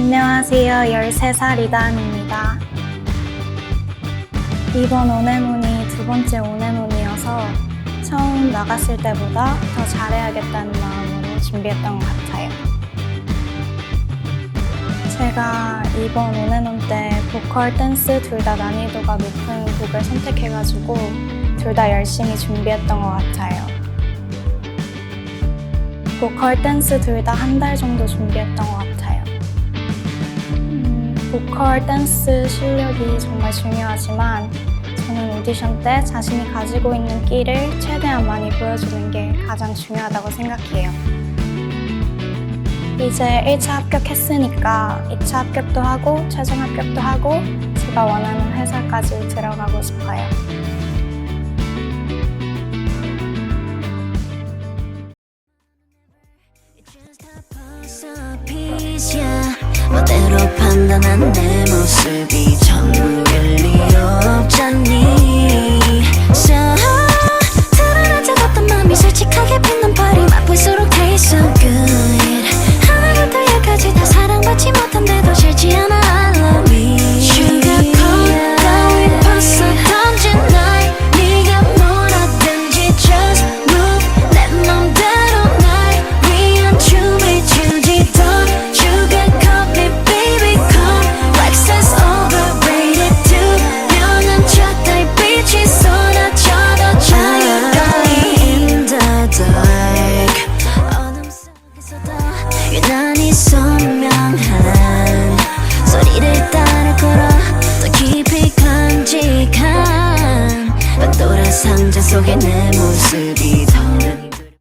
안녕하세요. 13살 이다은입니다. 이번 오네문이 두 번째 오네문이어서 처음 나갔을 때보다 더 잘해야겠다는 마음으로 준비했던 것 같아요. 제가 이번 오네문 때 보컬, 댄스 둘 다 난이도가 높은 곡을 선택해가지고 둘 다 열심히 준비했던 것 같아요. 보컬, 댄스 둘 다 한 달 정도 준비했던 것 같아요. 음, 보컬, 댄스 실력이 정말 중요하지만 저는 오디션 때 자신이 가지고 있는 끼를 최대한 많이 보여주는 게 가장 중요하다고 생각해요. 이제 1차 합격했으니까 2차 합격도 하고 최종 합격도 하고 제가 원하는 회사까지 들어가고 싶어요. 멋대로 판단한 내 상자 속에 내 모습이 더는